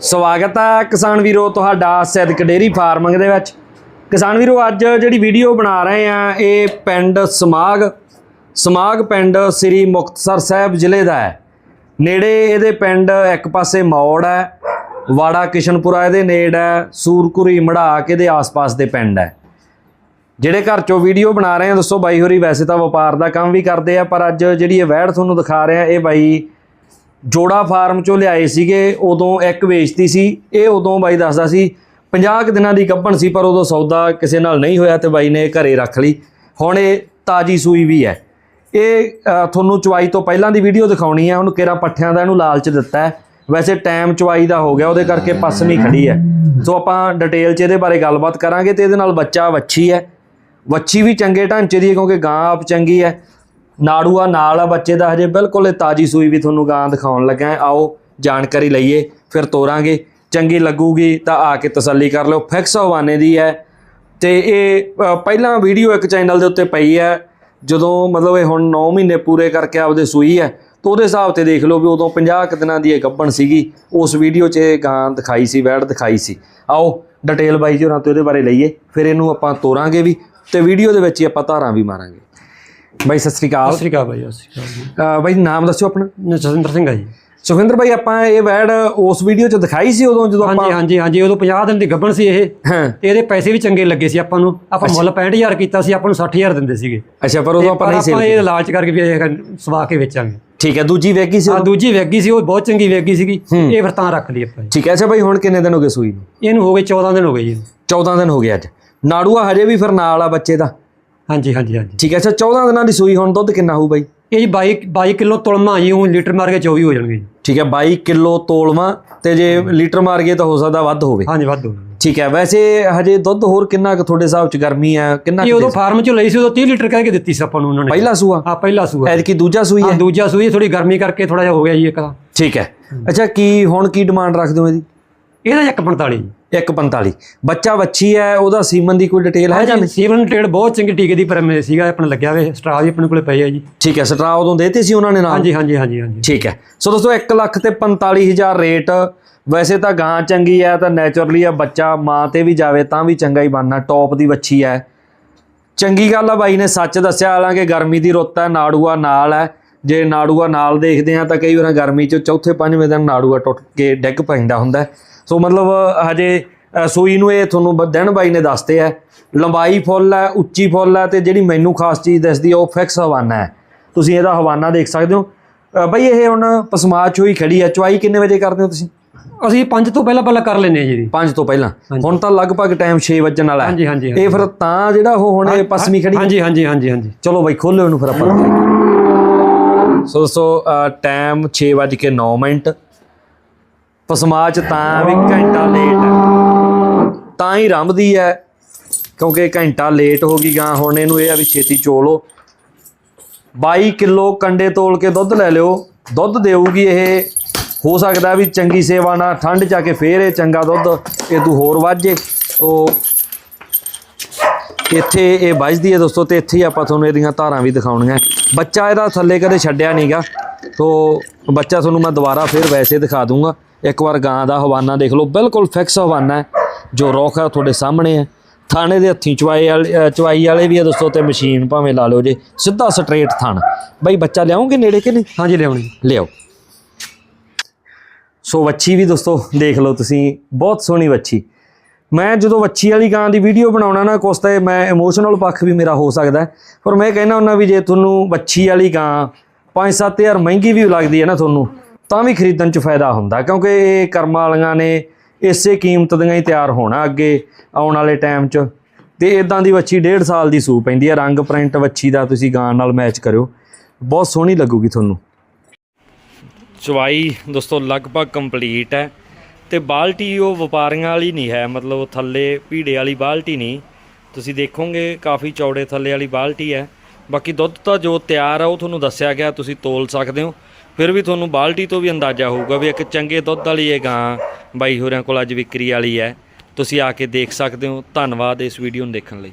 ਸਵਾਗਤ ਹੈ ਕਿਸਾਨ ਵੀਰੋ ਤੁਹਾਡਾ ਸਿੱਧਕ ਡੇਰੀ ਫਾਰਮਿੰਗ ਦੇ ਵਿੱਚ। ਕਿਸਾਨ ਵੀਰੋ, ਅੱਜ ਜਿਹੜੀ ਵੀਡੀਓ ਬਣਾ ਰਹੇ ਆ, ਇਹ ਪਿੰਡ ਸਮਾਗ। ਸਮਾਗ ਪਿੰਡ ਸ੍ਰੀ ਮੁਕਤਸਰ ਸਾਹਿਬ ਜ਼ਿਲ੍ਹੇ ਦਾ ਹੈ। ਨੇੜੇ ਇਹਦੇ ਪਿੰਡ ਇੱਕ ਪਾਸੇ ਮੌੜ ਹੈ, ਵਾੜਾ ਕਿਸ਼ਨਪੁਰਾ ਇਹਦੇ ਨੇੜ ਹੈ, ਸੂਰਕੁਰੀ, ਮੜਾਕ ਇਹਦੇ ਆਸ-ਪਾਸ ਦੇ ਪਿੰਡ ਹੈ। ਜਿਹੜੇ ਘਰ ਚੋਂ ਵੀਡੀਓ ਬਣਾ ਰਹੇ ਆ, ਦੱਸੋ ਬਾਈ ਹੋਰੀ, ਵੈਸੇ ਤਾਂ ਵਪਾਰ ਦਾ ਕੰਮ ਵੀ ਕਰਦੇ ਆ, ਪਰ ਅੱਜ ਜਿਹੜੀ ਇਹ ਵੈੜ ਤੁਹਾਨੂੰ ਦਿਖਾ ਰਹੇ ਆ, ਇਹ ਬਾਈ ਜੋੜਾ ਫਾਰਮ ਚੋਂ ਲਿਆਏ ਸੀਗੇ, ਉਦੋਂ ਇੱਕ ਵੇਚਤੀ ਸੀ, ਇਹ ਉਦੋਂ ਬਾਈ ਦੱਸਦਾ ਸੀ 50 ਕੁ ਦਿਨਾਂ ਦੀ ਗੱਭਣ ਸੀ, ਪਰ ਉਦੋਂ ਸੌਦਾ ਕਿਸੇ ਨਾਲ ਨਹੀਂ ਹੋਇਆ ਤੇ ਬਾਈ ਨੇ ਇਹ ਘਰੇ ਰੱਖ ਲਈ। ਹੁਣ ਇਹ ਤਾਜੀ ਸੂਈ ਵੀ ਹੈ। ਇਹ ਤੁਹਾਨੂੰ ਚਵਾਈ ਤੋਂ ਪਹਿਲਾਂ ਦੀ ਵੀਡੀਓ ਦਿਖਾਉਣੀ ਹੈ, ਉਹਨੂੰ ਕੇਰਾ ਪੱਠਿਆਂ ਦਾ ਇਹਨੂੰ ਲਾਲਚ ਦਿੱਤਾ ਹੈ। ਵੈਸੇ ਟਾਈਮ ਚਵਾਈ ਦਾ ਹੋ ਗਿਆ, ਉਹਦੇ ਕਰਕੇ ਪਸਮੀ ਖੜੀ ਹੈ। ਸੋ ਆਪਾਂ ਡਿਟੇਲ 'ਚ ਇਹਦੇ ਬਾਰੇ ਗੱਲਬਾਤ ਕਰਾਂਗੇ ਤੇ ਇਹਦੇ ਨਾਲ ਬੱਚਾ ਵੱਛੀ ਹੈ। ਵੱਛੀ ਵੀ ਚੰਗੇ ਢਾਂਚੇ ਦੀ ਹੈ, ਕਿਉਂਕਿ ਗਾਂ ਆਪ ਚੰਗੀ ਹੈ। ਨਾੜੂ ਆ ਨਾਲ ਆ ਬੱਚੇ ਦਾ ਹਜੇ ਬਿਲਕੁਲ ਇਹ ਤਾਜੀ ਸੂਈ ਵੀ ਤੁਹਾਨੂੰ ਗਾਂ ਦਿਖਾਉਣ ਲੱਗਾ ਆਓ ਜਾਣਕਾਰੀ ਲਈਏ, ਫਿਰ ਤੋਰਾਂਗੇ। ਚੰਗੀ ਲੱਗੂਗੀ ਤਾਂ ਆ ਕੇ ਤਸੱਲੀ ਕਰ ਲਿਓ। ਫਿਕਸ ਹਵਾਨੇ ਦੀ ਹੈ। ਤੇ ਇਹ ਪਹਿਲਾਂ ਵੀਡੀਓ ਇੱਕ ਚੈਨਲ ਦੇ ਉੱਤੇ ਪਈ ਹੈ। ਜਦੋਂ ਮਤਲਬ ਇਹ ਹੁਣ 9 ਮਹੀਨੇ ਪੂਰੇ ਕਰਕੇ ਆਪਦੇ ਸੂਈ ਹੈ, ਤਾਂ ਉਹਦੇ ਹਿਸਾਬ ਤੇ ਦੇਖ ਲਓ ਵੀ ਉਦੋਂ 50 ਕੁ ਦਿਨਾਂ ਦੀ ਇਹ ਗੱਭਣ ਸੀਗੀ। ਉਸ ਵੀਡੀਓ 'ਚ ਇਹ ਗਾਂ ਦਿਖਾਈ ਸੀ, ਵੈੜ ਦਿਖਾਈ ਸੀ। ਆਓ, ਡਿਟੇਲ ਬਾਈ ਜੀ ਉਹਨਾਂ ਤੋਂ ਇਹਦੇ ਬਾਰੇ ਲਈਏ। ਫਿਰ ਇਹਨੂੰ ਆਪਾਂ ਤੋਰਾਂਗੇ ਵੀ ਤੇ ਵੀਡੀਓ ਦੇ ਵਿੱਚ ਹੀ ਆਪਾਂ ਧਾਰਾਂ ਵੀ ਮਾਰਾਂਗੇ। ਬਾਈ ਸਤਿ ਸ੍ਰੀ ਅਕਾਲ। ਸਤਿ ਸ਼੍ਰੀ ਅਕਾਲ ਭਾਈ ਸਤਿ ਸ਼੍ਰੀ ਅਕਾਲ ਜੀ। ਅਹ ਬਾਈ ਨਾਮ ਦੱਸਿਓ ਆਪਣਾ। ਜਸਵਿੰਦਰ ਸਿੰਘ ਆ ਜੀ। ਸੁਖਵਿੰਦਰ ਬਾਈ ਆਪਾਂ ਇਹ ਵੈੜ ਉਸ ਵੀਡੀਓ 'ਚ ਦਿਖਾਈ ਸੀ ਉਦੋਂ ਜਦੋਂ ਹਾਂਜੀ ਆਪਾਂ ਹਾਂਜੀ ਹਾਂਜੀ ਉਦੋਂ 50 ਦਿਨ ਦੀ ਗੱਭਣ ਸੀ ਇਹ। ਹਾਂ। ਤੇ ਇਹਦੇ ਪੈਸੇ ਵੀ ਚੰਗੇ ਲੱਗੇ ਸੀ ਆਪਾਂ ਨੂੰ। ਆਪਾਂ ਮੁੱਲ 65000 ਕੀਤਾ ਸੀ ਆਪਾਂ ਨੂੰ 60000 ਦਿੰਦੇ ਸੀਗੇ। ਅੱਛਾ ਪਰ ਉਦੋਂ ਆਪਾਂ ਨਹੀਂ ਆਪਾਂ ਸੇਲ ਇਹ ਲਾਲਚ ਕਰਕੇ ਵੀ ਇਹ ਸਵਾ ਕੇ ਵੇਚਾਂਗੇ। ਠੀਕ ਹੈ ਦੂਜੀ ਵੇਗੀ ਸੀ ਆ ਦੂਜੀ ਵੇਗੀ ਸੀ ਉਹ ਬਹੁਤ ਚੰਗੀ ਵੇਗੀ ਸੀਗੀ। ਇਹ ਫਿਰ ਤਾਂ ਰੱਖ ਲਈ ਆਪਾਂ ਜੀ। ਠੀਕ ਹੈ ਅੱਛਾ ਬਾਈ ਹੁਣ ਕਿੰਨੇ ਦਿਨ ਹੋ ਗਏ ਸੂਈ ਨੂੰ? ਇਹਨੂੰ ਹੋ ਗਏ 14 ਦਿਨ ਹੋ ਗਏ ਜੀ। 14 ਦਿਨ ਹੋ ਗਏ ਅੱਜ। ਨਾੜੂਆ ਹਜੇ ਵੀ ਫਿਰ ਨਾਲ ਆ ਬੱਚੇ ਦਾ? ਹਾਂਜੀ ਹਾਂਜੀ ਹਾਂਜੀ। ਠੀਕ ਹੈ ਅੱਛਾ 14 ਦਿਨਾਂ ਦੀ ਸੂਈ ਹੁਣ ਦੁੱਧ ਕਿੰਨਾ ਹੋਊ ਬਾਈ? ਇਹ ਜੀ 22 22 ਕਿਲੋ ਤੁਲਮਾ ਜੀ ਉਹ ਲੀਟਰ ਮਾਰ ਕੇ 24 ਹੋ ਜਾਣਗੇ ਜੀ। ਠੀਕ ਹੈ 22 ਕਿਲੋ ਤੋਲਵਾ ਤੇ ਜੇ ਲੀਟਰ ਮਾਰ ਗਏ ਤਾਂ ਹੋ ਸਕਦਾ ਵੱਧ ਹੋਵੇ। ਹਾਂਜੀ ਵਾਧੂ ਠੀਕ ਹੈ ਵੈਸੇ ਹਜੇ ਦੁੱਧ ਹੋਰ ਕਿੰਨਾ ਕੁ ਤੁਹਾਡੇ ਹਿਸਾਬ 'ਚ ਗਰਮੀ ਹੈ ਕਿੰਨਾ ਇਹ ਉਦੋਂ ਫਾਰਮ ਚੋਂ ਲਈ ਸੀ ਉਦੋਂ 30 ਲੀਟਰ ਕਹਿ ਕੇ ਦਿੱਤੀ ਸੀ ਆਪਾਂ ਨੂੰ ਉਹਨਾਂ ਨੇ। ਪਹਿਲਾ ਸੂਆ? ਆ ਪਹਿਲਾ ਸੂਆ। ਐਤਕੀ ਦੂਜਾ ਸੂਈ ਹਾਂ? ਹੈ ਦੂਜਾ ਸੂਈ ਥੋੜੀ ਗਰਮੀ ਕਰਕੇ ਥੋੜਾ ਜਿਹਾ ਹੋ ਗਿਆ ਜੀ ਇੱਕ ਦਾ ਠੀਕ ਹੈ। ਅੱਛਾ ਕੀ ਹੁਣ ਕੀ ਡਿਮਾਂਡ ਰੱਖਦੇ ਹੋ ਇਹਦੀ? ਇਹਦਾ 145 ਜੀ 145 ਬੱਚਾ ਵੱਛੀ ਹੈ ਉਹਦਾ ਸੀਮਨ ਦੀ ਕੋਈ ਡਿਟੇਲ ਹੈ ਜਾਂ ਨਹੀਂ? ਸੀਵਨ ਟ੍ਰੇਡ ਬਹੁਤ ਚੰਗੀ ਟੀਕੇ ਦੀ ਪਰਮੇ ਸੀਗਾ ਆਪਣਾ ਲੱਗਿਆ ਵੇ ਸਟਰਾ ਵੀ ਆਪਣੇ ਕੋਲੇ ਪਏ ਆ ਜੀ। ਠੀਕ ਹੈ ਸਟਰਾ ਉਦੋਂ ਦੇਤੇ ਸੀ ਉਹਨਾਂ ਨੇ ਨਾਲ? ਹਾਂਜੀ ਹਾਂਜੀ ਹਾਂਜੀ ਹਾਂਜੀ। ਠੀਕ ਹੈ। ਸੋ ਦੋਸਤੋ 1 ਲੱਖ ਤੇ 45000 ਰੇਟ। ਵੈਸੇ ਤਾਂ ਗਾਂ ਚੰਗੀ ਹੈ ਤਾਂ ਨੇਚਰਲੀ ਆ ਬੱਚਾ ਮਾਂ ਤੇ ਵੀ ਜਾਵੇ ਤਾਂ ਵੀ ਚੰਗਾ ਹੀ ਬਣਨਾ ਟੌਪ ਦੀ ਵੱਛੀ ਹੈ। ਚੰਗੀ ਗੱਲ ਆ ਬਾਈ ਨੇ ਸੱਚ ਦੱਸਿਆ ਹਾਲਾਂਕਿ ਗਰਮੀ ਦੀ ਰੁੱਤ ਹੈ ਨਾੜੂਆ ਨਾਲ ਹੈ। ਜੇ ਨਾੜੂਆ ਨਾਲ ਦੇਖਦੇ ਆ ਤਾਂ ਕਈ ਵਾਰ ਗਰਮੀ ਚ ਚੌਥੇ ਪੰਜਵੇਂ ਦਿਨ ਨਾੜੂਆ ਟੁੱਟ ਕੇ ਡਿੱਗ ਪੈਂਦਾ ਹੁੰਦਾ। ਸੋ ਮਤਲਬ ਹਜੇ ਸੂਈ ਨੂੰ ਇਹ ਤੁਹਾਨੂੰ ਦਿਨ ਬਾਈ ਨੇ ਦੱਸਦੇ ਆ ਲੰਬਾਈ ਫੁੱਲ ਹੈ ਉੱਚੀ ਫੁੱਲ ਹੈ ਤੇ ਜਿਹੜੀ ਮੈਨੂੰ ਖਾਸ ਚੀਜ਼ ਦੱਸਦੀ ਉਹ ਫਿਕਸ ਹਵਾਨਾ ਹੈ। ਤੁਸੀਂ ਇਹਦਾ ਹਵਾਨਾ ਦੇਖ ਸਕਦੇ ਹੋ। ਬਈ ਇਹ ਹੁਣ ਪਸਮਾਚ ਹੋਈ ਖੜੀ ਹੈ। ਚੁਆਈ ਕਿੰਨੇ ਵਜੇ ਕਰਦੇ ਹੋ ਤੁਸੀਂ? ਅਸੀਂ ਪੰਜ ਤੋਂ ਪਹਿਲਾਂ ਪਹਿਲਾਂ ਕਰ ਲੈਨੇ ਆ ਜੀ 5 ਤੋਂ ਪਹਿਲਾਂ। ਹੁਣ ਤਾਂ ਲਗਭਗ ਟਾਈਮ 6 ਵਜਣ ਵਾਲਾ ਹੈ। ਹਾਂਜੀ ਹਾਂਜੀ ਇਹ ਫਿਰ ਤਾਂ ਜਿਹੜਾ ਉਹ ਹੁਣ ਪਸਮੀ ਖੜੀ। ਹਾਂਜੀ ਹਾਂਜੀ ਹਾਂਜੀ ਹਾਂਜੀ। ਚਲੋ ਬਈ ਖੋਲੋ ਇਹਨੂੰ ਫਿਰ ਆਪਾਂ। ਸੋ ਦੋਸਤੋ ਟਾਈਮ 6:09 ਮਿੰਟ। ਪਸਮਾਚ ਤਾਂ ਵੀ ਘੰਟਾ ਲੇਟ ਤਾਂ ਹੀ ਰੰਭਦੀ ਹੈ, ਕਿਉਂਕਿ ਘੰਟਾ ਲੇਟ ਹੋ ਗਈ ਗਾਂ, ਹੁਣ ਇਹਨੂੰ ਇਹ ਆ ਵੀ ਛੇਤੀ ਚੋਲੋ 22 ਕਿਲੋ ਕੰਡੇ ਤੋਲ ਕੇ ਦੁੱਧ ਲੈ ਲਿਓ। ਦੁੱਧ ਦੇਊਗੀ ਇਹ। ਹੋ ਸਕਦਾ ਵੀ ਚੰਗੀ ਸੇਵਾ ਨਾਲ ਠੰਡ ਚ ਆ ਕੇ ਫੇਰ ਇਹ ਚੰਗਾ ਦੁੱਧ ਇਹ ਤੂੰ ਹੋਰ ਵਾਜੇ ਤੋ ਇੱਥੇ ਇਹ ਵੱਜਦੀ ਹੈ ਦੋਸਤੋ, ਤੇ ਇੱਥੇ ਹੀ ਆਪਾਂ ਤੁਹਾਨੂੰ ਇਹਦੀਆਂ ਧਾਰਾਂ ਵੀ ਦਿਖਾਉਣੀਆਂ। ਬੱਚਾ ਇਹਦਾ ਥੱਲੇ ਕਦੇ ਛੱਡਿਆ ਨਹੀਂਗਾ ਤੋ ਬੱਚਾ ਤੁਹਾਨੂੰ ਮੈਂ ਦੁਬਾਰਾ ਫਿਰ ਵੈਸੇ ਦਿਖਾ ਦੂੰਗਾ। ਇੱਕ ਵਾਰ ਗਾਂ ਦਾ ਹਵਾਨਾ ਦੇਖ ਲਓ। ਬਿਲਕੁਲ ਫਿਕਸ ਹਵਾਨਾ ਹੈ। ਜੋ ਰੋਖ ਹੈ ਤੁਹਾਡੇ ਸਾਹਮਣੇ ਹੈ। ਥਾਣੇ ਦੇ ਹੱਥੀਂ ਚਵਾਈ ਵਾਲੇ ਚਵਾਈ ਵਾਲੇ ਵੀ ਆ ਦੋਸਤੋ ਤੇ ਮਸ਼ੀਨ ਭਾਵੇਂ ਲਾ ਲਿਓ ਜੇ। ਸਿੱਧਾ ਸਟ੍ਰੇਟ ਥਣ। ਬਈ ਬੱਚਾ ਲਿਆਉਂਗੇ ਨੇੜੇ ਕਿ ਨਹੀਂ? ਹਾਂਜੀ ਲਿਆਉਣੀ। ਲਿਆਓ। ਸੋ ਵੱਛੀ ਵੀ ਦੋਸਤੋ ਦੇਖ ਲਓ ਤੁਸੀਂ। ਬਹੁਤ ਸੋਹਣੀ ਵੱਛੀ। ਮੈਂ ਜਦੋਂ ਵੱਛੀ ਵਾਲੀ ਗਾਂ ਦੀ ਵੀਡੀਓ ਬਣਾਉਣਾ ਨਾ ਕੁਛ ਤਾਂ ਮੈਂ ਇਮੋਸ਼ਨਲ ਪੱਖ ਵੀ ਮੇਰਾ ਹੋ ਸਕਦਾ ਪਰ ਮੈਂ ਕਹਿੰਦਾ ਹੁੰਦਾ ਵੀ ਜੇ ਤੁਹਾਨੂੰ ਵੱਛੀ ਵਾਲੀ ਗਾਂ 5-7000 ਮਹਿੰਗੀ ਵੀ ਲੱਗਦੀ ਹੈ ਨਾ ਤੁਹਾਨੂੰ, ਤਾਂ ਵੀ ਖਰੀਦਣ 'ਚ ਫਾਇਦਾ ਹੁੰਦਾ, ਕਿਉਂਕਿ ਇਹ ਕਰਮਾਂ ਵਾਲੀਆਂ ਨੇ ਇਸੇ ਕੀਮਤ ਦੀਆਂ ਹੀ ਤਿਆਰ ਹੋਣਾ ਅੱਗੇ ਆਉਣ ਵਾਲੇ ਟਾਈਮ 'ਚ। ਤੇ ਇਦਾਂ ਦੀ ਵੱਛੀ 1.5 ਸਾਲ ਦੀ ਸੂ ਪੈਂਦੀ ਹੈ, ਰੰਗ ਪ੍ਰਿੰਟ ਵੱਛੀ ਦਾ ਤੁਸੀਂ ਗਾਂ ਨਾਲ ਮੈਚ ਕਰਿਓ, ਬਹੁਤ ਸੋਹਣੀ ਲੱਗੂਗੀ ਤੁਹਾਨੂੰ। ਚਵਾਈ ਦੋਸਤੋ ਲਗਭਗ ਕੰਪਲੀਟ ਹੈ। ਤੇ ਬਾਲਟੀ ਉਹ ਵਪਾਰੀਆਂ ਵਾਲੀ ਨਹੀਂ ਹੈ, ਮਤਲਬ ਉਹ ਥੱਲੇ ਭੀੜੇ ਵਾਲੀ ਬਾਲਟੀ ਨਹੀਂ। ਤੁਸੀਂ ਦੇਖੋਗੇ, ਕਾਫੀ ਚੌੜੇ ਥੱਲੇ ਵਾਲੀ ਬਾਲਟੀ ਹੈ। ਬਾਕੀ ਦੁੱਧ ਤਾਂ ਜੋ ਤਿਆਰ ਆ, ਉਹ ਤੁਹਾਨੂੰ ਦੱਸਿਆ ਗਿਆ, ਤੁਸੀਂ ਤੋਲ ਸਕਦੇ ਹੋ। ਫਿਰ ਵੀ ਤੁਹਾਨੂੰ ਬਾਲਟੀ ਤੋਂ ਵੀ ਅੰਦਾਜ਼ਾ ਹੋਊਗਾ ਵੀ ਇੱਕ ਚੰਗੇ ਦੁੱਧ ਵਾਲੀ ਇਹ ਗਾਂ ਬਾਈ ਹੋਰਿਆਂ ਕੋਲ ਅੱਜ ਵਿਕਰੀ ਵਾਲੀ ਹੈ। ਤੁਸੀਂ ਆ ਕੇ ਦੇਖ ਸਕਦੇ ਹੋ। ਧੰਨਵਾਦ ਇਸ ਵੀਡੀਓ ਨੂੰ ਦੇਖਣ ਲਈ।